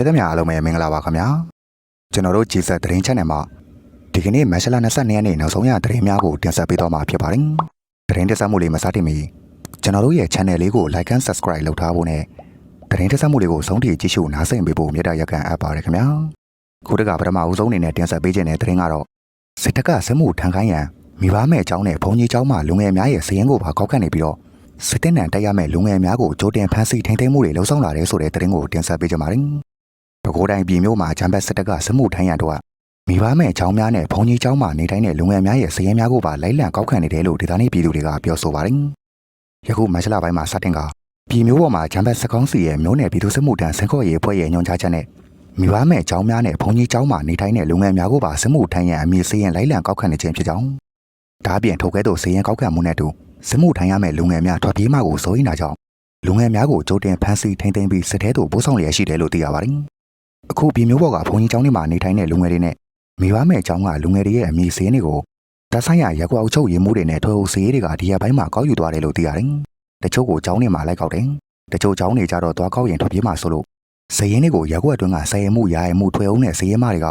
မဲသမျှအားလုံးပဲမင်္ဂလာပါခင်ဗျာကျွန်တော်တို့ကြည်ဆက်သတင်း channel မှာဒီကနေ့မက်ရှလာ22ရက်နေ့နောက်ဆုံးရသတင်းများကိုတင်ဆက်ပေးတော့မှာဖြစ်ပါတယ်သတင်းတက်ဆက်မှုလေးမစတင်မီကျွန်တော်တို့ရဲ့ channel လေးကို like and subscribe လုပ်ထားဖို့နဲ့သတင်းတက်ဆက်မှုလေးကိုဆုံးထိကြည့်ရှုနားဆင်ပေးဖို့မေတ္တာရက်ခံအပ်ပါတယ်ခင်ဗျာခုတကပထမအဦးဆုံးအနေနဲ့တင်ဆက်ပေးခြင်းတဲ့သတင်းကတော့စစ်တပ်ကစစ်မှုထမ်းခိုင်းရန်မိဘမဲ့အကြောင်းနဲ့ဘုံကြီးအကြောင်းမှလူငယ်များရဲ့စည်ရင်ကိုပါကောက်ခတ်နေပြီးတော့စစ်တပ်နံတက်ရမဲ့လူငယ်များကိုကြိုတင်ဖမ်းဆီးထိန်းသိမ်းမှုတွေလှုံ့ဆော်လာတဲ့ဆိုတဲ့သတင်းကိုတင်ဆက်ပေးကြပါမယ်။ ။ပဲခူးတိုင်းပြည်မြို့မှာဂျမ်ဘတ်စစ်တပ်ကစမှုထမ်းရတော့မိဘမဲ့ချောင်းများနဲ့ဘုံကြီးချောင်းမှာနေတိုင်းတဲ့လူငယ်များရဲ့စည်ရဲများကိုပါလိုက်လံကောက်ခံနေတယ်လို့ဒေသနေပြည်သူတွေကပြောဆိုပါတယ်။ယခုမန်ချလာပိုင်းမှာစတင်ကပြည်မျိုးပေါ်မှာဂျမ်ဘတ်စကောင်းစီရဲ့မျိုးနယ်ပြည်သူစစ်မှုထမ်းစကော့ရေးအဖွဲ့ရဲ့ညွှန်ကြားချက်နဲ့မိဘမဲ့ချောင်းများနဲ့ဘုံကြီးချောင်းမှာနေတိုင်းတဲ့လူငယ်များကိုပါစမှုထမ်းရန်အမည်စည်ရင်လိုက်လံကောက်ခံနေခြင်းဖြစ်ကြောင်းဒါအပြင်ထုတ်ကဲသို့စည်ရင်ကောက်ခံမှုနဲ့တူစမှုထမ်းရမဲ့လူငယ်များထွက်ပြေးမှကိုစိုးရိမ်တာကြောင့်လူငယ်များကိုကြိုတင်ဖမ်းဆီးထိန်းသိမ်းပြီးစစ်တဲသို့ပို့ဆောင်လျက်ရှိတယ်လို့သိရပါတယ်။ အခုပြည်မျိုးဘော်ကဘုံကြီးကျောင်းတွေမှာနေထိုင်တဲ့လူငယ်တွေနဲ့မိဘမဲ့ကျောင်းကလူငယ်တွေရဲ့အမည်စင်းတွေကိုတပ်ဆိုင်ရာရက်ကွက်အုပ်ချုပ်ရေးမှုတွေနဲ့ထွေအုပ်စည်းတွေကဒီရက်ပိုင်းမှာကောက်ယူသွားတယ်လို့သိရတယ်။တချို့ကိုကျောင်းတွေမှာလိုက်ကောက်တယ်။တချို့ကျောင်းတွေကြတော့သွားကောက်ရင်ထွက်ပြေးမှဆိုလို့စည်ရင်တွေကိုရက်ကွက်အတွင်းကစည်ရင်မှုရာရင်မှုထွေအုပ်နဲ့စည်ရင်မတွေက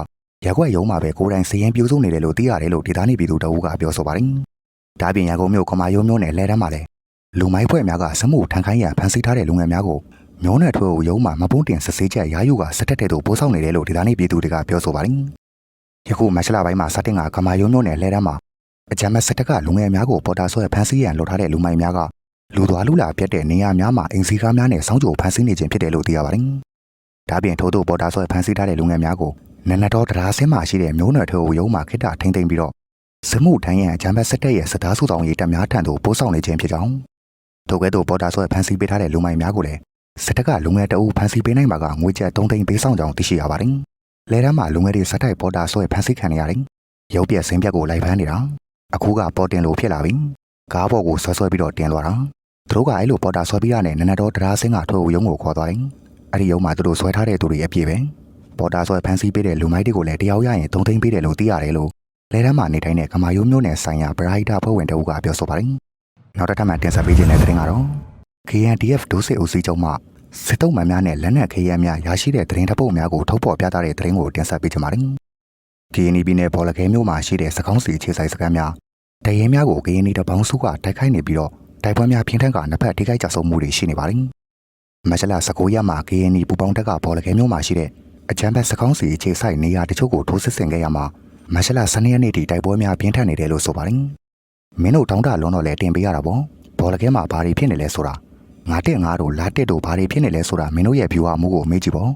ရက်ကွက်ရုံးမှာပဲကိုယ်တိုင်စည်ရင်ပြုစုနေတယ်လို့သိရတယ်လို့ဒေသနေပြည်သူတအုပ်ကပြောဆိုပါတယ်။ဒါပြင်ရန်ကုန်မြို့ကမာယုံမြို့နယ်လဲတန်းမှာလည်းလူမိုက်ဖွဲ့များကစမှုထန်ခိုင်းရန်ဖမ်းဆီးထားတဲ့လူငယ်များကို မျိုးနယ်ထွေကိုရုံးမှမပုံးတင်စစ်ဆေးချက်ရာယူကစစ်တပ်တဲ့သို့ပို့ဆောင်နေတယ်လို့ဒေသနေပြည်သူတွေကပြောဆိုပါတယ်။ယခုမတ်လပိုင်းမှာစတင်ကကမာယုံမျိုးနယ်လဲတန်းမှာအကြမ်းမဲ့စစ်တပ်ကလူငယ်များကိုပေါ်တာဆွဲဖမ်းဆီးရန်လုပ်ထားတဲ့လူမိုက်များကလူသွားလူလာပြတ်တဲ့နေရာများမှာအင်စီကားများနဲ့စောင်းကြိုဖမ်းဆီးနေခြင်းဖြစ်တယ်လို့သိရပါတယ်။ဒါပြင်ထို့သို့ပေါ်တာဆွဲဖမ်းဆီးထားတဲ့လူငယ်များကိုနန္ဒတော်တရားစင်းမှာရှိတဲ့မျိုးနယ်ထွေကိုရုံးမှခိတ္တထိမ့်သိမ့်ပြီးတော့စမှုထမ်းရန်အကြမ်းမဲ့စစ်တပ်ရဲ့စစ်သားစုဆောင်ရေးတပ်များထံသို့ပို့ဆောင်နေခြင်းဖြစ်ကြောင်းထိုကဲ့သို့ပေါ်တာဆွဲဖမ်းဆီးပေးထားတဲ့လူမိုင်များကိုလည်း စစ်တပ်ကလူငယ်တအုပ်ဖမ်းဆီးပေးနိုင်မှာကငွေကျပ်3သိန်းပေးဆောင်ကြောင်းသိရှိရပါတယ်။လဲတန်းမှာလူငယ်တွေစက်တိုက်ပေါ်တာဆွဲဖမ်းဆီးခံနေရတယ်။ရုပ်ပြက်စင်းပြက်ကိုလိုက်ဖမ်းနေတာ။အခုကပေါ်တင်လို့ဖြစ်လာပြီ။ကားပေါ်ကိုဆွဲဆွဲပြီးတော့တင်သွားတာ။သူတို့ကအဲ့လိုပေါ်တာဆွဲပြီးရတဲ့နနတော်တရားစင်းကထိုးရုံကိုခေါ်သွားတယ်။အဲ့ဒီရုံမှာသူတို့ဆွဲထားတဲ့သူတွေအပြည့်ပဲ။ပေါ်တာဆွဲဖမ်းဆီးပေးတဲ့လူမိုက်တွေကိုလည်းတရားရရင်3သိန်းပေးတယ်လို့သိရတယ်လို့လဲတန်းမှာနေထိုင်တဲ့ကမာယိုးမျိုးနယ်ဆိုင်ရာပရိုက်တာဖွဲ့ဝင်တအုပ်ကပြောဆိုပါတယ်။နောက်တစ်ထပ်မှတင်ဆက်ပေးခြင်းတဲ့သတင်းကတော့ KNDF ဒုစစ်ဦးစီးချုပ်မှစစ်တုံးမှန်များနဲ့လက်နက်ခဲယမ်းများရရှိတဲ့သတင်းတပုတ်များကိုထုတ်ဖော်ပြသတဲ့သတင်းကိုတင်ဆက်ပေးကြပါမယ်။ KND ပြည်နယ်ဘော်လခဲမြို့မှာရှိတဲ့စကောင်းစီအခြေဆိုင်စခန်းများတရင်များကို KND တပေါင်းစုကတိုက်ခိုက်နေပြီးတော့တိုက်ပွဲများပြင်းထန်ကနှစ်ဖက်ထိခိုက်ကြဆုံးမှုတွေရှိနေပါတယ်။မကျလာ19ရက်မှာ KND ပူပေါင်းတက်ကဘော်လခဲမြို့မှာရှိတဲ့အချမ်းဘက်စကောင်းစီအခြေဆိုင်နေရာတချို့ကိုထိုးစစ်ဆင်ခဲ့ရမှာမကျလာ12ရက်နေ့ထိတိုက်ပွဲများပြင်းထန်နေတယ်လို့ဆိုပါတယ်။မင်းတို့တောင်းတလွန်တော့လဲတင်ပေးရတာပေါ့။ဘော်လခဲမှာဘာတွေဖြစ်နေလဲဆိုတာ ငါတက်ငါတို့လာတက်တို့ဘာတွေဖြစ်နေလဲဆိုတာမင်းတို့ရဲ့ view အမှုကိုမေးကြည့်ပေါ့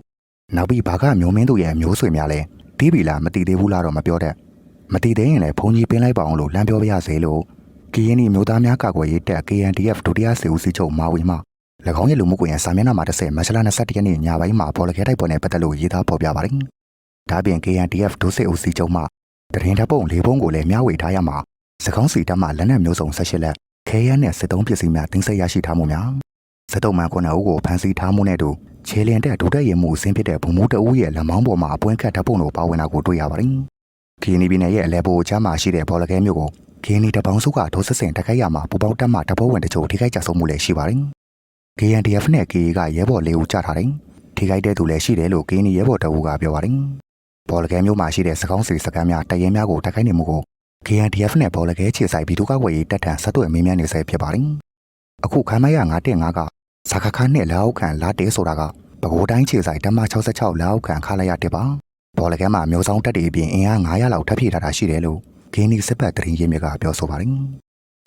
နောက်ပြီးဘာကမျိုးမင်းတို့ရဲ့မျိုးဆွေများလဲတီးပြီလားမတီးသေးဘူးလားတော့မပြောတတ်မတီးသေးရင်လည်းဘုံကြီးပင်းလိုက်ပါအောင်လို့လမ်းပြောပြရစေလို့ကရင်နီမျိုးသားများကာကွယ်ရေးတပ် KNDF ဒုတိယစေဦးစီးချုပ်မာဝီမှ၎င်းရဲ့လူမှုကွန်ရက်စာမျက်နှာမှာတစ်ဆက်မတ်လ21ရက်နေ့ညပိုင်းမှာဘော်လခဲတိုက်ပွဲနဲ့ပတ်သက်လို့ရေးသားဖော်ပြပါတယ်ဒါပြင် KNDF ဒုစစ်ဦးစီးချုပ်မှတရင်တပ်ပုံလေးပုံကိုလည်းမျှဝေထားရမှာစကောင်းစီတပ်မှလက်နက်မျိုးစုံ18လက်ခဲယမ်းနဲ့စစ်တုံးပစ္စည်းများတင်ဆက်ရရှိထားမှုများ စက်တုံမှန်9ဦးကိုဖမ်းဆီးထားမှုနဲ့တူခြေလင်တဲ့ဒုတက်ရင်မှုအဆင်းဖြစ်တဲ့ဘုံမှုတအူးရဲ့လက်မောင်းပေါ်မှာအပွင့်ခတ်ဓာတ်ပုံတို့ပါဝင်တာကိုတွေ့ရပါတယ်။ခီနီပြည်နယ်ရဲ့အလဲပိုချမ်းမှာရှိတဲ့ဘော်လကဲမြို့ကိုခီနီတပေါင်းစုကထိုးစစ်ဆင်တိုက်ခိုက်ရမှာပူပေါင်းတက်မှတဘောဝင်တချို့ထိခိုက်ကြဆုံးမှုလည်းရှိပါတယ်။ KNDF နဲ့ KA ကရဲဘော်လေးဦးကြထားတယ်။ထိခိုက်တဲ့သူလည်းရှိတယ်လို့ကင်းနီရဲဘော်တအူးကပြောပါတယ်။ဘော်လကဲမြို့မှာရှိတဲ့စကောင်းစီစကမ်းများတရင်များကိုတိုက်ခိုက်နေမှုကို KNDF နဲ့ဘော်လကဲခြေဆိုင်ဗီဒူကဝေးတပ်ထန်ဆက်သွယ်မင်းများနေဆဲဖြစ်ပါတယ်။ အခုခမ်းမရ915ကဇာခခါနဲ့လောက်ခံလာတေးဆိုတာကပဲခူးတိုင်းခြေဆိုင်တမ66လောက်ခံခါလိုက်ရတဲ့ပါဘော်လကဲမှာမျိုးဆောင်တက်တွေအပြင်အင်အား900လောက်ထပ်ဖြည့်ထားတာရှိတယ်လို့ဂင်းနီစစ်ပတ်တရင်ရင်းမြစ်ကပြောဆိုပါတယ်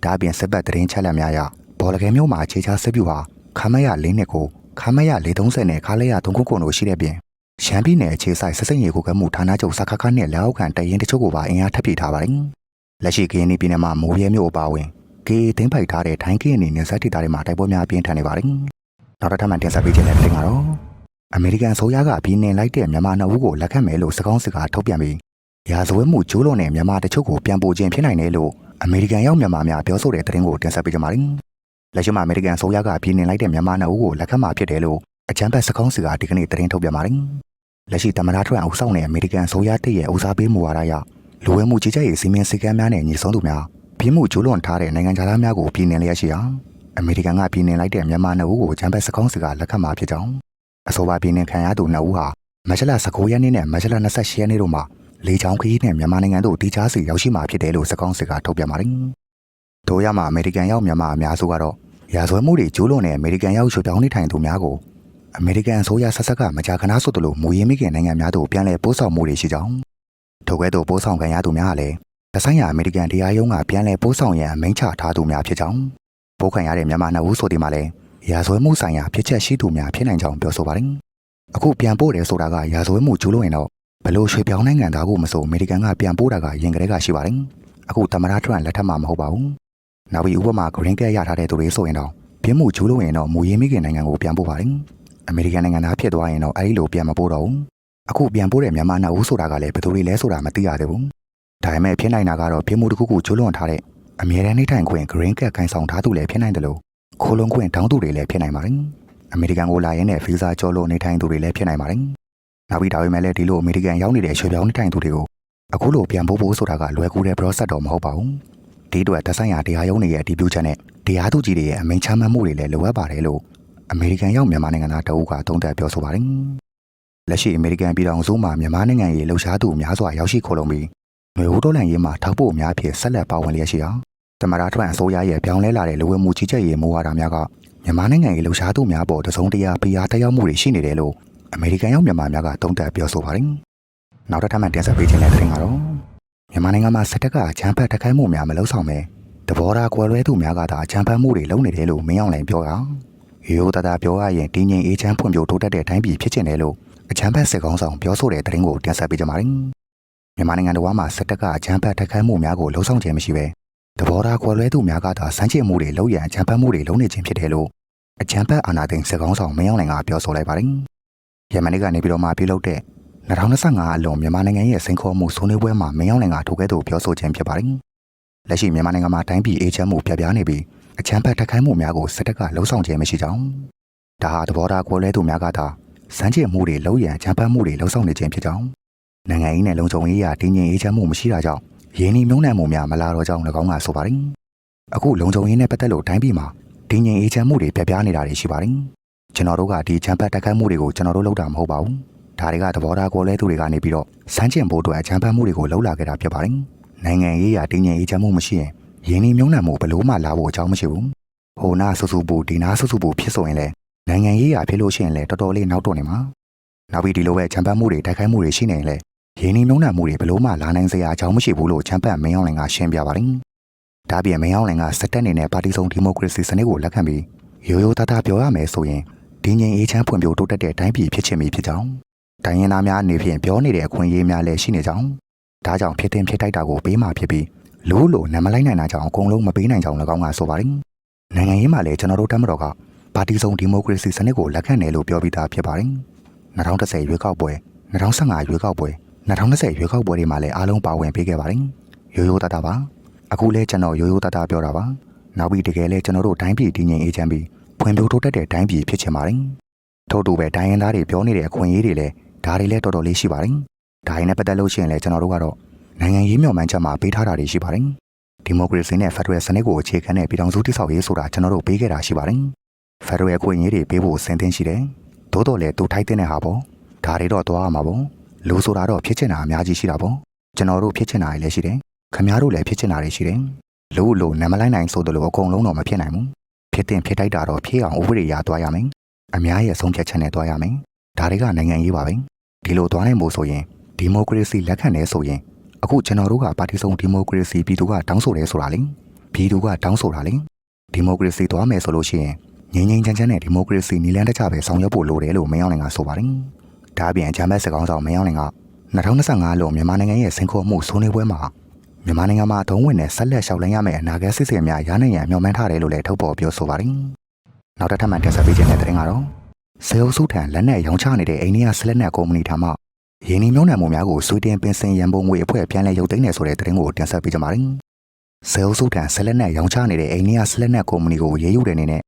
ဒါအပြင်စစ်ပတ်တရင်ချက်လက်များရဘော်လကဲမျိုးမှာအခြေချစစ်ပြူဟာခမရ၄နှစ်ကိုခမရ430နဲ့ခါလဲရ3ခုကုန်တို့ရှိတဲ့ပြင်ရှမ်းပြည်နယ်အခြေဆိုင်စစ်စိမ်ရေကိုကမှုဌာနချုပ်စခခနဲ့လောက်ခံတရင်တချို့ကိုပါအင်အားထပ်ဖြည့်ထားပါတယ်လက်ရှိဂင်းနီပြည်နယ်မှာမိုးရဲမျိုးအပါဝင် ကေသိမ်းပိုက်ထားတဲ့ထိုင်းကင်းအနေနဲ့စက်တီတာတွေမှာတိုက်ပွဲများပြင်းထန်နေပါတယ်။နောက်တစ်ထပ်မှတင်ဆက်ပေးခြင်းတဲ့တင်ကတော့အမေရိကန်ဆိုရကပြည်နယ်လိုက်တဲ့မြန်မာနှစ်ဦးကိုလက်ခံမယ်လို့စကောင်းစစ်ကထုတ်ပြန်ပြီးရာဇဝတ်မှုကျိုးလွန်တဲ့မြန်မာတချို့ကိုပြန်ပို့ခြင်းဖြစ်နိုင်တယ်လို့အမေရိကန်ရောက်မြန်မာများပြောဆိုတဲ့သတင်းကိုတင်ဆက်ပေးကြပါမယ်။လက်ရှိမှာအမေရိကန်ဆိုရကပြည်နယ်လိုက်တဲ့မြန်မာနှစ်ဦးကိုလက်ခံမှာဖြစ်တယ်လို့အကြံဖက်စကောင်းစစ်ကဒီကနေ့သတင်းထုတ်ပြန်ပါတယ်။လက်ရှိတမနာထရန်အုပ်ဆောင်တဲ့အမေရိကန်ဆိုရတရဲ့ဦးစားပေးမူဝါဒအရလူဝဲမှုကြီးကြပ်ရေးစီမံစည်းကမ်းများနဲ့ညီဆုံးသူများ ပြင်းမှုကျိုးလွန်ထားတဲ့နိုင်ငံသားများကိုပြည်နယ်လျက်ရှိအောင်အမေရိကန်ကပြည်နယ်လိုက်တဲ့မြန်မာနှစ်ဦးကိုဂျမ်ဘတ်စကောင်းစီကလက်ခံမှာဖြစ်ကြောင်းအဆိုပါပြည်နယ်ခံရသူနှစ်ဦးဟာမတ်လ19ရက်နေ့နဲ့မတ်လ28ရက်နေ့တို့မှာလေချောင်းခရီးနဲ့မြန်မာနိုင်ငံတို့တီးခြားစီရောက်ရှိမှာဖြစ်တယ်လို့စကောင်းစစ်ကထုတ်ပြန်ပါတယ်။တို့ရမှာအမေရိကန်ရောက်မြန်မာအများစုကတော့ရာဇဝတ်မှုတွေကျူးလွန်တဲ့အမေရိကန်ရောက်ရွှေပြောင်းနေထိုင်သူများကိုအမေရိကန်အစိုးရဆက်ဆက်ကမကြာခဏဆိုသလိုမူရင်းမိခင်နိုင်ငံများတို့ပြန်လည်ပို့ဆောင်မှုတွေရှိကြောင်းထိုကဲ့သို့ပို့ဆောင်ခံရသူများကလည်း တဆိုင်ရာအမေရိကန်တရားရုံးကပြန်လည်ပို့ဆောင်ရန်အမိန့်ချထားသူများဖြစ်ကြောင်းပို့ခံရတဲ့မြန်မာနှစ်ဦးဆိုဒီမှာလည်းရာဇဝတ်မှုဆိုင်ရာဖြစ်ချက်ရှိသူများဖြစ်နိုင်ကြောင်းပြောဆိုပါတယ်။အခုပြန်ပို့တယ်ဆိုတာကရာဇဝတ်မှုကျူးလွန်ရင်တော့ဘလို့ရွှေပြောင်းနိုင်ငံသားကိုမဆိုအမေရိကန်ကပြန်ပို့တာကရင်ကလေးကရှိပါတယ်။အခုသမ္မတထရန့်လက်ထက်မှာမဟုတ်ပါဘူး။နောက်ပြီးဥပမာ green card ရထားတဲ့သူတွေဆိုရင်တော့ပြင်းမှုကျူးလွန်ရင်တော့မူရင်းမိခင်နိုင်ငံကိုပြန်ပို့ပါတယ်။အမေရိကန်နိုင်ငံသားဖြစ်သွားရင်တော့အဲဒီလိုပြန်မပို့တော့ဘူး။အခုပြန်ပို့တဲ့မြန်မာနှစ်ဦးဆိုတာကလည်းဘယ်သူတွေလဲဆိုတာမသိရသေးဘူး။ ဒါပေမဲ့ဖြစ်နိုင်တာကတော့ပြင်းမှုတစ်ခုခုကျူးလွန်ထားတဲ့အမြဲတမ်းနေထိုင်ခွင့် green card ကန်ဆောင်ထားသူလည်းဖြစ်နိုင်တယ်လို့ခိုးလုံးခွင့်တောင်းသူတွေလည်းဖြစ်နိုင်ပါတယ်။အမေရိကန်ကိုလာရင်လည်းဗီဇာကျော်လို့နေထိုင်သူတွေလည်းဖြစ်နိုင်ပါတယ်။နောက်ပြီးဒါပေမဲ့လည်းဒီလိုအမေရိကန်ရောက်နေတဲ့ရွှေပြောင်းနေထိုင်သူတွေကိုအခုလိုပြန်ပို့ဖို့ဆိုတာကလွယ်ကူတဲ့ process တော့မဟုတ်ပါဘူး။ဒီအတွက်သက်ဆိုင်ရာတရားရုံးတွေရဲ့အတည်ပြုချက်နဲ့တရားသူကြီးတွေရဲ့အမိန့်ချမှတ်မှုတွေလည်းလိုအပ်ပါတယ်လို့အမေရိကန်ရောက်မြန်မာနိုင်ငံသားတအုပ်ကသုံးသပ်ပြောဆိုပါတယ်။လက်ရှိအမေရိကန်ပြည်ထောင်စုမှာမြန်မာနိုင်ငံရဲ့လှုပ်ရှားသူများစွာရောက်ရှိခိုးလုံပြီး မျိုးဦးတော်လှန်ရေးမှာထောက်ပို့များဖြစ်ဆက်လက်ပါဝင်လျက်ရှိအောင်တမရထွန်းအစိုးရရဲ့ပြောင်းလဲလာတဲ့လူဝင်မှုကြီးကြပ်ရေးမူဝါဒများကမြန်မာနိုင်ငံရဲ့လှုပ်ရှားသူများပေါ်တစုံတရာဖိအားတက်ရောက်မှုတွေရှိနေတယ်လို့အမေရိကန်ရောက်မြန်မာများကသုံးသပ်ပြောဆိုပါတယ်။နောက်တစ်ထပ်မှတင်ဆက်ပေးခြင်းတဲ့တင်ကတော့မြန်မာနိုင်ငံမှာစစ်တပ်ကအကြမ်းဖက်တိုက်ခိုက်မှုများမလုပ်ဆောင်ပဲတဘောထားကွယ်လွဲသူများကသာအကြမ်းဖက်မှုတွေလုပ်နေတယ်လို့မင်းအောင်လှိုင်ပြောတာ။ရိုးရိုးသားသားပြောရရင်တင်းငင်အေးချမ်းဖွံ့ဖြိုးတိုးတက်တဲ့တိုင်းပြည်ဖြစ်ချင်တယ်လို့အကြမ်းဖက်စစ်ကောင်ဆောင်ပြောဆိုတဲ့တင်ကိုတင်ဆက်ပေးကြပါမယ်။ မြန်မာနိုင်ငံတော်မှာစစ်တပ်ကအကြမ်းဖက်တိုက်ခိုက်မှုများကိုလှုံ့ဆော်ခြင်းမရှိပဲတဘောထားကွယ်လွဲသူများကသာစမ်းချင်မှုတွေလုပ်ရန်အကြမ်းဖက်မှုတွေလုပ်နေခြင်းဖြစ်တယ်လို့အကြမ်းဖက်အာဏာသိမ်းစစ်ကောင်ဆောင်မင်းအောင်လှိုင်ကပြောဆိုလိုက်ပါတယ်။ယမန်နေ့ကနေပြီးတော့မှပြုလုပ်တဲ့2025အလွန်မြန်မာနိုင်ငံရဲ့စိန်ခေါ်မှုဆွေးနွေးပွဲမှာမင်းအောင်လှိုင်ကထိုကဲ့သို့ပြောဆိုခြင်းဖြစ်ပါတယ်။လက်ရှိမြန်မာနိုင်ငံမှာတိုင်းပြည်အေးချမ်းမှုပြပြနေပြီးအကြမ်းဖက်တိုက်ခိုက်မှုများကိုစစ်တပ်ကလှုံ့ဆော်ခြင်းမရှိကြောင်းဒါဟာသဘောထားကွယ်လွဲသူများကသာစမ်းချင်မှုတွေလုပ်ရန်အကြမ်းဖက်မှုတွေလှုံ့ဆော်နေခြင်းဖြစ်ကြောင်း နိုင်ငံရေးနဲ့လုံခြုံရေးအရတည်ငြိမ်အေးချမ်းမှုမရှိတာကြောင့်ရင်းနှီးမြှုပ်နှံမှုများမလာတော့ကြောင်း၎င်းကဆိုပါတယ်။အခုလုံခြုံရေးနဲ့ပတ်သက်လို့တိုင်းပြည်မှာတည်ငြိမ်အေးချမ်းမှုတွေပြပြနေတာတွေရှိပါတယ်။ကျွန်တော်တို့ကဒီချမ်းဖတ်တက်ခတ်မှုတွေကိုကျွန်တော်တို့လုပ်တာမဟုတ်ပါဘူး။ဒါတွေကသဘောထားကိုလဲသူတွေကနေပြီးတော့စမ်းကျင်ဖို့အတွက်အချမ်းဖတ်မှုတွေကိုလှုပ်လာခဲ့တာဖြစ်ပါတယ်။နိုင်ငံရေးရာတည်ငြိမ်အေးချမ်းမှုမရှိရင်ရင်းနှီးမြှုပ်နှံမှုဘလို့မှလာဖို့အကြောင်းမရှိဘူး။ဟိုနာဆူဆူပူဒီနာဆူဆူပူဖြစ်ဆိုရင်လည်းနိုင်ငံရေးရာဖြစ်လို့ရှိရင်လည်းတော်တော်လေးနောက်တော့နေမှာ။နောက်ပြီးဒီလိုပဲချမ်းဖတ်မှုတွေတိုက်ခိုက်မှုတွေရှိနေရင်လည်း ရင်းနှီးမြှုပ်နှံမှုတွေဘလို့မှလာနိုင်စရာအကြောင်းမရှိဘူးလို့ချမ်းပတ်မင်းအောင်လှိုင်ကရှင်းပြပါတယ်။ဒါပြင်မင်းအောင်လှိုင်ကစက်တက်နေနဲ့ပါတီစုံဒီမိုကရေစီစနစ်ကိုလက်ခံပြီးရိုးရိုးသားသားပြောရမယ်ဆိုရင်ဒီငြိမ်အေးချမ်းဖွံ့ဖြိုးတိုးတက်တဲ့တိုင်းပြည်ဖြစ်ချင်ပြီဖြစ်ကြောင်းတိုင်းရင်းသားများအနေဖြင့်ပြောနေတဲ့အခွင့်အရေးများလည်းရှိနေကြောင်းဒါကြောင့်ဖြစ်တင်ဖြစ်တိုက်တာကိုပေးမှဖြစ်ပြီးလူလို့နမလိုက်နိုင်တာကြောင့်အကုန်လုံးမပေးနိုင်ကြောင်း၎င်းကဆိုပါတယ်။နိုင်ငံရေးမှာလည်းကျွန်တော်တို့တမတော်ကပါတီစုံဒီမိုကရေစီစနစ်ကိုလက်ခံတယ်လို့ပြောပြီးသားဖြစ်ပါတယ်။2010ရွေးကောက်ပွဲ2015ရွေးကောက်ပွဲ 2020ရွေးကောက်ပွဲတွေမှာလည်းအားလုံးပါဝင်ပေးခဲ့ပါတယ်။ရိုးရိုးသားသားပါ။အခုလဲကျွန်တော်ရိုးရိုးသားသားပြောတာပါ။နောက်ပြီးတကယ်လဲကျွန်တော်တို့တိုင်းပြည်တည်ငြိမ်အေးချမ်းပြီးဖွံ့ဖြိုးတိုးတက်တဲ့တိုင်းပြည်ဖြစ်ချင်ပါတယ်။ထို့တူပဲတိုင်းရင်းသားတွေပြောနေတဲ့အခွင့်အရေးတွေလည်းဒါတွေလည်းတော်တော်လေးရှိပါတယ်။ဒါရင်းနဲ့ပတ်သက်လို့ရှိရင်လည်းကျွန်တော်တို့ကတော့နိုင်ငံရေးမျှော်မှန်းချက်မှာပေးထားတာတွေရှိပါတယ်။ဒီမိုကရေစီနဲ့ဖက်ဒရယ်စနစ်ကိုအခြေခံတဲ့ပြည်ထောင်စုတည်ဆောက်ရေးဆိုတာကျွန်တော်တို့ပေးခဲ့တာရှိပါတယ်။ဖက်ဒရယ်အခွင့်အရေးတွေပေးဖို့အဆင်သင့်ရှိတယ်။သို့တော်လည်းသူထိုက်တဲ့ဟာပေါ့။ဒါတွေတော့သွားရမှာပေါ့။ လူဆိုတာတော့ဖြစ်ချင်တာအများကြီးရှိတာပေါ့။ကျွန်တော်တို့ဖြစ်ချင်တာတွေလည်းရှိတယ်။ခင်ဗျားတို့လည်းဖြစ်ချင်တာတွေရှိတယ်။လူလို့နမလိုက်နိုင်ဆိုတယ်လို့အကုန်လုံးတော့မဖြစ်နိုင်ဘူး။ဖြစ်တင်ဖြစ်တိုက်တာတော့ဖြစ်အောင်ဥပဒေရသွားရမယ်။အများရဲ့ဆုံးဖြတ်ချက်နဲ့သွားရမယ်။ဒါတွေကနိုင်ငံရေးပါပဲ။ဒီလိုသွားနိုင်ဖို့ဆိုရင်ဒီမိုကရေစီလက်ခံနေဆိုရင်အခုကျွန်တော်တို့ကပါတီစုံဒီမိုကရေစီပြည်သူကတောင်းဆိုတယ်ဆိုတာလေပြည်သူကတောင်းဆိုတာလေဒီမိုကရေစီသွားမယ်ဆိုလို့ရှိရင်ငြိမ်းငြိမ်းချမ်းချမ်းနဲ့ဒီမိုကရေစီနည်းလမ်းတစ်ခြားပဲဆောင်ရွက်ဖို့လိုတယ်လို့မင်းအောင်နိုင်ကဆိုပါတယ်။ ဒါအပြင်ဂျမ်ဘတ်စကောင်းဆောင်မင်းအောင်နိုင်က2025လို့မြန်မာနိုင်ငံရဲ့စင်ခေါ်မှုဆိုးနေပွဲမှာမြန်မာနိုင်ငံမှာအထုံးဝင်တဲ့ဆက်လက်လျှောက်လန်းရမယ့်အနာဂတ်စစ်စစ်များရနိုင်ရန်မျှော်မှန်းထားတယ်လို့လည်းထုတ်ပေါ်ပြောဆိုပါတယ်။နောက်တစ်ထပ်မှတက်ဆက်ပေးခြင်းတဲ့တဲ့တင်ကတော့စေအုပ်စုထံလက်နက်ရောင်းချနေတဲ့အိန္ဒိယဆက်လက်နက်ကုမ္ပဏီထံမှရင်းနှီးမြှုပ်နှံမှုများကိုဆွေတင်ပင်စင်ရန်ပုံငွေအဖွဲ့ပြန်လည်ရုပ်သိမ်းတယ်ဆိုတဲ့သတင်းကိုတင်ဆက်ပေးကြပါမယ်။စေအုပ်စုထံဆက်လက်နက်ရောင်းချနေတဲ့အိန္ဒိယဆက်လက်နက်ကုမ္ပဏီကိုရေးယူတဲ့အနေနဲ့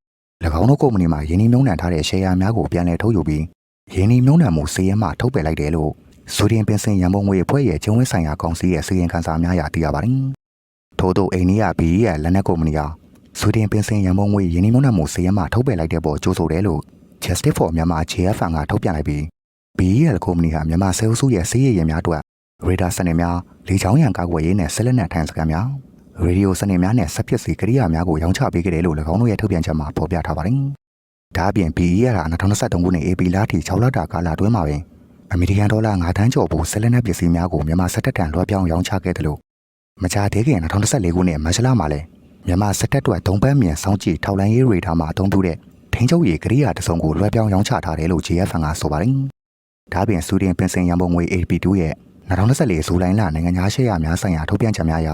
၎င်းတို့ကုမ္ပဏီမှာရင်းနှီးမြှုပ်နှံထားတဲ့ရှယ်ယာများကိုပြန်လည်ထုတ်ယူပြီး ရင်းနှီးမြှုပ်နှံမှုစီးရဲမှထုတ်ပယ်လိုက်တယ်လို့ဆွေတင်ပင်စင်ရန်ပုံငွေအဖွဲ့ရဲ့ကျုံးဝင်းဆိုင်ရာကောင်စီရဲ့စီရင်ခံစာများအရသိရပါတယ်။ထို့သောအိန္ဒိယဘီရဲ့လက်နက်ကုမ္ပဏီဟာဆွေတင်ပင်စင်ရန်ပုံငွေရင်းနှီးမြှုပ်နှံမှုစီးရဲမှထုတ်ပယ်လိုက်တဲ့ပေါ်ကြိုးဆိုတယ်လို့ Justice for Myanmar JFN ကထုတ်ပြန်လိုက်ပြီး BEL ကုမ္ပဏီဟာမြန်မာဆဲအုပ်စုရဲ့စီးရဲရင်များအတွက်ရေဒါစနစ်များလေချောင်းရံကာကွယ်ရေးနဲ့ဆက်လက်နက်ထိုင်စကန်များရေဒီယိုစနစ်များနဲ့ဆက်ပစ်စီကိရိယာများကိုရောင်းချပေးခဲ့တယ်လို့၎င်းတို့ရဲ့ထုတ်ပြန်ချက်မှာဖော်ပြထားပါတယ်။ ဒါအပြင် BEL ဟာ2023ခုနှစ် AP လထိ6လတာကာလအတွင်းမှာပင်အမေရိကန်ဒေါ်လာ9တန်းကျော်ဖို့ဆက်လက်နက်ပစ္စည်းများကိုမြန်မာစစ်တပ်ထံလွှဲပြောင်းရောင်းချခဲ့တယ်လို့မကြာသေးခင်2024ခုနှစ်မတ်လမှာလည်းမြန်မာစစ်တပ်အတွက်ဒုံပန်းမြန်စောင့်ကြည့်ထောက်လန်းရေးရေဒါမှာအသုံးပြုတဲ့ထင်းချုပ်ရည်ကိရိယာတစ်စုံကိုလွှဲပြောင်းရောင်းချထားတယ်လို့ GFN ကဆိုပါတယ်။ဒါပြင်စူဒင်ပင်စင်ရန်ပုံငွေ AP2 ရဲ့2024ဇူလိုင်လနိုင်ငံသားရှယ်ယာများဆိုင်ရာထုတ်ပြန်ချက်များအရ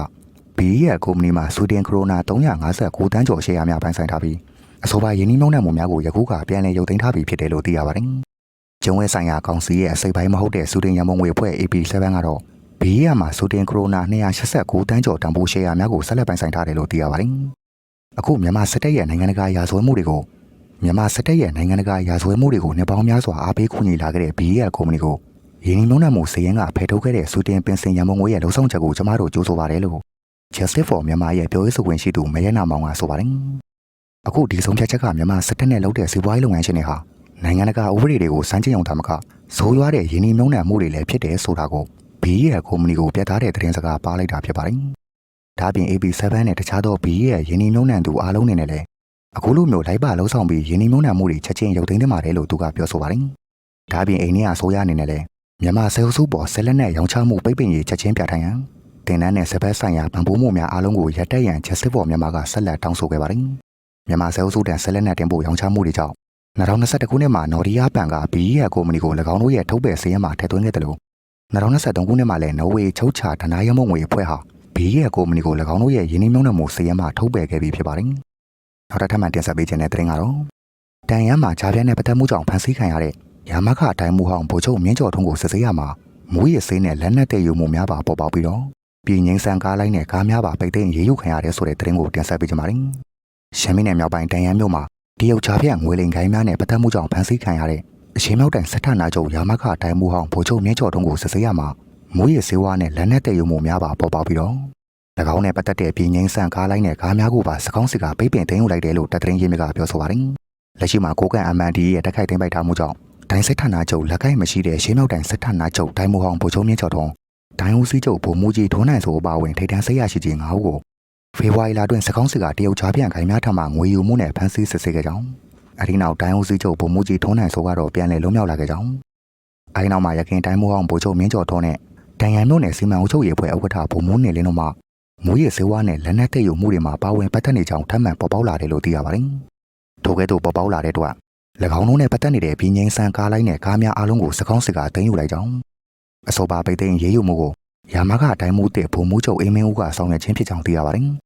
BE ရဲ့ကုမ္ပဏီမှာစူဒင်ခရိုနာ359တန်းကျော်ရှယ်ယာများပိုင်ဆိုင်ထားပြီး အဆိုပါယင်းနှိမ့်နှံမှုများကိုယခုကပြန်လည်ရုပ်သိမ်းထားပြီးဖြစ်တယ်လို့သိရပါတယ်။ကျုံဝဲဆိုင်ရာကောင်စီရဲ့အစိပ်ပိုင်းမဟုတ်တဲ့စူဒင်ရန်ပုံငွေအဖွဲ့ AP7 ကတော့ BE မှာစူဒင်ခရိုနာ289တန်းကျော်တန်ဖိုးရှယ်ယာများကိုဆက်လက်ပိုင်ဆိုင်ထားတယ်လို့သိရပါတယ်။အခုမြန်မာစစ်တပ်ရဲ့နိုင်ငံတကာရာဇဝတ်မှုတွေကိုမြန်မာစစ်တပ်ရဲ့နိုင်ငံတကာရာဇဝတ်မှုတွေကိုနှစ်ပေါင်းများစွာအားပေးကူညီလာခဲ့တဲ့ BE ကုမ္ပဏီကိုရင်းနှီးမြှုပ်နှံမှုစည်ရင်ကဖယ်ထုတ်ခဲ့တဲ့စူတင်ပင်စင်ရန်ပုံငွေရဲ့လုံဆောင်ချက်ကိုကျမတို့ကြိုးဆိုပါတယ်လို့ Justice for မြန်မာရဲ့ပြောရေးဆိုခွင့်ရှိသူမရဲနာမောင်ကဆိုပါတယ်။ အခုဒီဆုံးဖြတ်ချက်ကမြန်မာစစ်တပ်နဲ့လုပ်တဲ့စီးပွားရေးလုပ်ငန်းရှင်တွေဟာနိုင်ငံတကာဥပဒေတွေကိုစမ်းကြည့်အောင်တာမကဇိုးရွားတဲ့ရင်းနှီးမြှုပ်နှံမှုတွေလည်းဖြစ်တယ်ဆိုတာကို BE ရဲ့ကုမ္ပဏီကိုပြသတဲ့သတင်းစကားပါလိုက်တာဖြစ်ပါတယ်။ဒါပြင် AB7 နဲ့တခြားသော BE ရဲ့ရင်းနှီးမြှုပ်နှံသူအားလုံးနဲ့လည်းအခုလိုမျိုးလိုက်ပါလှုပ်ဆောင်ပြီးရင်းနှီးမြှုပ်နှံမှုတွေချက်ချင်းရုပ်သိမ်းသင့်ပါတယ်လို့သူကပြောဆိုပါတယ်။ဒါပြင်အိန္ဒိယအစိုးရအနေနဲ့လည်းမြန်မာဆဲအုပ်စုပေါ်ဆက်လက်နဲ့ရောင်းချမှုပိတ်ပင်ရေးချက်ချင်းပြထိုင်ရန်တင်နန်းနဲ့စပက်ဆိုင်ရာဗန်ပိုးမှုများအားလုံးကိုရပ်တန့်ရန်ချက်စစ်ပေါ်မြန်မာကဆက်လက်တောင်းဆိုခဲ့ပါတယ်။ မြန်မာဆဲအုပ်စုတန်ဆက်လက်နဲ့တင်ပို့ရောင်းချမှုတွေကြောင့်2021ခုနှစ်မှာနော်ဒီယာဘဏ်က BE ရဲ့ကုမ္ပဏီကို၎င်းတို့ရဲ့ထုတ်ပယ်စည်းရမှာထည့်သွင်းခဲ့တယ်လို့2023ခုနှစ်မှာလည်းနော်ဝေချုပ်ချဒနာရမုံငွေအဖွဲ့ဟာ BE ရဲ့ကုမ္ပဏီကို၎င်းတို့ရဲ့ယင်းနှိမ့်နှုံးမှုစည်းရမှာထုတ်ပယ်ခဲ့ပြီးဖြစ်ပါတယ်။နောက်တစ်ထပ်မှတင်ဆက်ပေးခြင်းတဲ့တင်ကတော့တန်ရန်မှာဂျာပြဲနဲ့ပတ်သက်မှုကြောင့်ဖန်ဆီးခံရတဲ့ရာမခအတိုင်းမူဟောင်းဗိုလ်ချုပ်မြင့်ကျော်ထုံးကိုစစ်ဆေးရမှာမူရစေးနဲ့လက်နက်တဲ့ယူမှုများပါပေါ်ပေါက်ပြီးတော့ပြည်ငင်းဆန်ကားလိုက်နဲ့ကားများပါပိတ်သိမ်းရေးယူခံရတယ်ဆိုတဲ့သတင်းကိုတင်ဆက်ပေးကြပါမယ်။ ရှမ်းပြည်နယ်မြောက်ပိုင်းတန်ရန်မြို့မှာတရုတ်ချာပြန့်ငွေလိမ်ခိုင်းများနဲ့ပတ်သက်မှုကြောင့်ဖမ်းဆီးခံရတဲ့အချင်းမြောက်တိုင်စစ်ထနာချုပ်ရာမခအတိုင်းမူဟောင်းဗိုလ်ချုပ်မြင့်ကျော်ထုံးကိုစစ်ဆေးရမှာမူရစေးဝါနဲ့လက်နက်တဲ့ယူမှုများပါပေါ်ပေါက်ပြီးတော့၎င်းနဲ့ပတ်သက်တဲ့ပြည်ငင်းဆန်ကားလိုက်နဲ့ကားများကိုပါစကောင်းစစ်ကပိတ်ပင်သိမ်းယူလိုက်တယ်လို့တပ်သတင်းရင်းမြစ်ကပြောဆိုပါတယ်။လက်ရှိမှာကိုကန် MND ရဲ့တက်ခိုက်သိမ်းပိုက်ထားမှုကြောင့်ဒိုင်းစစ်ဌာနချုပ်လက်ကိုက်မရှိတဲ့ရှင်းမြောက်တိုင်စစ်ဌာနချုပ်ဒိုင်းမိုဟောင်ဗိုလ်ချုပ်မြင့်ကျော်ထုံးဒိုင်းဦးစီးချုပ်ဗိုလ်မှူးကြီးထွန်းနိုင်ဆိုအပါအဝင်ထိတန်းဆက်ရရှိခြင်း၅ဦးကို ဖေဖော်ဝါရီလတွင်စကောင်းစစ်ကတရုတ်ချားပြန်ခိုင်များထမှငွေယူမှုနဲ့ဖမ်းဆီးစစ်ဆေးခဲ့ကြောင်းအဲဒီနောက်ဒိုင်းဦးစီးချုပ်ဗိုလ်မှူးကြီးထွန်းနိုင်ဆိုကတော့ပြန်လည်လွတ်မြောက်လာခဲ့ကြောင်းအဲဒီနောက်မှာရခင်ဒိုင်းမိုဟောင်ဗိုလ်ချုပ်မြင့်ကျော်ထုံးနဲ့တန်ရန်မြို့နယ်စီမံအုပ်ချုပ်ရေးအဖွဲ့ဥက္ကဋ္ဌဗိုလ်မှူးနေလင်းတို့မှမူရည်စေဝါနဲ့လက်နက်တဲ့ယူမှုတွေမှာပါဝင်ပတ်သက်နေကြောင်းထပ်မံပေါ်ပေါက်လာတယ်လို့သိရပါတယ်။ထိုကဲ့သို့ပေါ်ပေါက်လာတဲ့အတွက်၎င်းတို့နဲ့ပတ်သက်နေတဲ့ပြည်ငင်းဆန်ကားလိုက်နဲ့ကားများအားလုံးကိုစကောင်းစစ်ကတင်ယူလိုက်ကြောင်းအဆိုပါပိတ်သိမ်းရေးယူမှုကိုရာမကအတိုင်းမှုတဲ့ဘုံမှုချုပ်အင်းမင်းဦးကဆောင်ရွက်ခြင်းဖြစ်ကြောင်းသိရပါတယ်။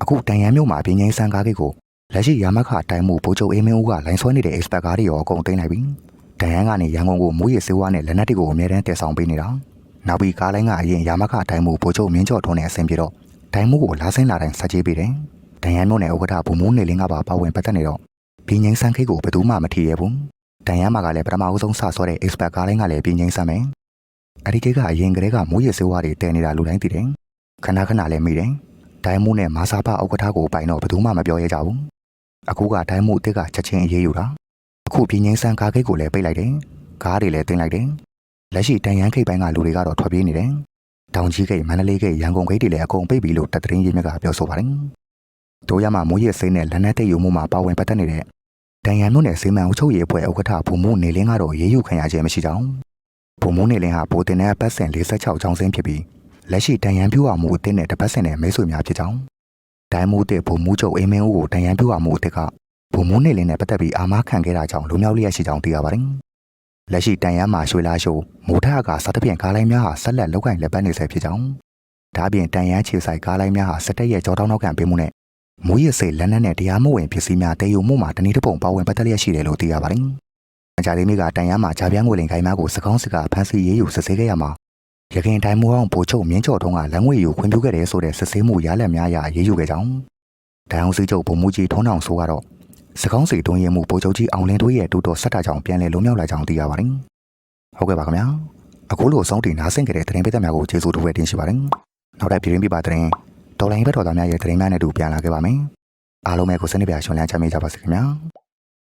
အခုတန်ရန်မြို့မှာပြည်ငင်းဆန်ကားကိတ်ကိုလက်ရှိရာမကအတိုင်းမှုဘိုးချုပ်အင်းမင်းဦးကလိုင်းဆွဲနေတဲ့ expert ကားတွေရောအကုန်သိမ်းလိုက်ပြီ။တန်ရန်ကနေရန်ကုန်ကိုမူရည်စေဝါနဲ့လက်နက်တွေကိုအများတန်းတည်ဆောင်ပေးနေတာ။နောက်ပြီးကားလိုင်းကအရင်ရာမကအတိုင်းမှုဘိုးချုပ်မင်းကျော်ထွန်းနဲ့အဆင်ပြေတော့တိုင်းမှုကိုလာဆင်းလာတိုင်းဆက်ကြေးပေးတယ်။တန်ရန်မြို့နယ်ဥက္ကဋ္ဌဘုံမိုးနေလင်းကပါပါဝင်ပတ်သက်နေတော့ပြည်ငင်းဆန်းခိတ်ကိုဘယ်သူမှမထီရဘူး။တန်ရန်မှာကလည်းပထမအဆုံးစဆွဲတဲ့ expert ကားလိုင်းကလည်းပြည်ငင်းဆန်းမယ်။အဲဒီကိတ်ကအရင်ကတည်းကမိုးရစေဝါတွေတည်နေတာလူတိုင်းသိတယ်။ခဏခဏလည်းမိတယ်။ ဒိုင်းမှုနဲ့မာစာပဥက္ကဋ္ဌကိုပိုင်တော့ဘယ်သူမှမပြောရကြဘူး။အခုကဒိုင်းမှုအစ်စ်ကချက်ချင်းအေးအေးယူတာ။အခုပြည်ငင်းဆန်းကားခိတ်ကိုလည်းပိတ်လိုက်တယ်။ကားတွေလည်းတင်လိုက်တယ်။လက်ရှိတန်ရန်ခိတ်ပိုင်းကလူတွေကတော့ထွက်ပြေးနေတယ်။တောင်ကြီးဂိတ်မန္တလေးဂိတ်ရန်ကုန်ဂိတ်တွေလည်းအကုန်ပိတ်ပြီလို့တပ်သတင်းရင်းမြစ်ကပြောဆိုပါတယ်။တို့ရမှာမိုးရစိမ်းနဲ့လက်နက်သိပ်ယူမှုမှာပါဝင်ပတ်သက်နေတဲ့တန်ရန်မြို့နယ်စေမံအုပ်ချုပ်ရေးအဖွဲ့ဥက္ကဋ္ဌဘုံမိုးနေလင်းကတော့ရေးယူခံရခြင်းမရှိကြောင်းဘုံမိုးနေလင်းဟာဘိုတင်တဲ့ပတ်စင်46ချောင်းစင်းဖြစ်ပြီး လက်ရှိတန်ရန်ပြူအောင်မှုအသင်းနဲ့တပတ်စင်နဲ့မဲဆွေများဖြစ်ကြောင်းဒိုင်းမိုးတဲ့ဘုံမိုးချုပ်အိမ်မင်းဦးကိုတန်ရန်ပြူအောင်မှုအသက်ကဘုံမိုးနေလင်းနဲ့ပတ်သက်ပြီးအာမခံခဲ့တာကြောင့်လူမျိုးလျက်ရှိကြောင်းသိရပါတယ်လက်ရှိတန်ရန်မှာရွှေလာရှိုးမိုးထကစားတပြင်းကားလိုင်းများဟာဆက်လက်လောက်ကင်လက်ပတ်နေဆဲဖြစ်ကြောင်းဒါပြင်တန်ရန်ခြေဆိုင်ကားလိုင်းများဟာစက်တက်ရဲ့ကြောတောင်းနောက်ခံပေးမှုနဲ့မူရစေလက်နက်နဲ့တရားမဝင်ပစ္စည်းများတည်ယူမှုမှာတနည်းတစ်ပုံပါဝင်ပတ်သက်လျက်ရှိတယ်လို့သိရပါတယ်။အကြသေးမိကတန်ရမ်းမှာဂျာပြန်းငွေလင်ခိုင်းများကိုစကောင်းစကဖမ်းဆီးရေးယူစစ်ဆေးခဲ့ရမှာ ရခိုင်တိုင်းမူအောင်ပိုချုပ်မြင်းကျော်တုံးကလမ်းငွေယူခွင့်ပြုခဲ့တယ်ဆိုတဲ့စစ်ဆေးမှုရလဒ်များအရရေးယူခဲ့ကြောင်းဒိုင်အောင်စီချုပ်ဗိုလ်မှူးကြီးထွန်းအောင်ဆိုကတော့စကောင်းစီတွင်းရဲမှုပိုချုပ်ကြီးအောင်လင်းတို့ရဲ့တူတော်ဆက်တာကြောင့်ပြန်လည်လုံးမြောက်လာကြောင်းသိရပါတယ်။ဟုတ်ကဲ့ပါခင်ဗျာ။အခုလိုအဆုံးတင်နားဆင်ကြတဲ့သတင်းပေးသက်များကိုကျေးဇူးတော်ဝဲတင်ရှိပါတယ်။နောက်တစ်ပြည်ရင်းပြပါသတင်းဒေါ်လာရင်းဘက်တော်သားများရဲ့သတင်းများနဲ့တူပြန်လာခဲ့ပါမယ်။အားလုံးပဲကိုစနစ်ပြရှင်လန်းချမ်းမြေ့ကြပါစေခင်ဗျာ။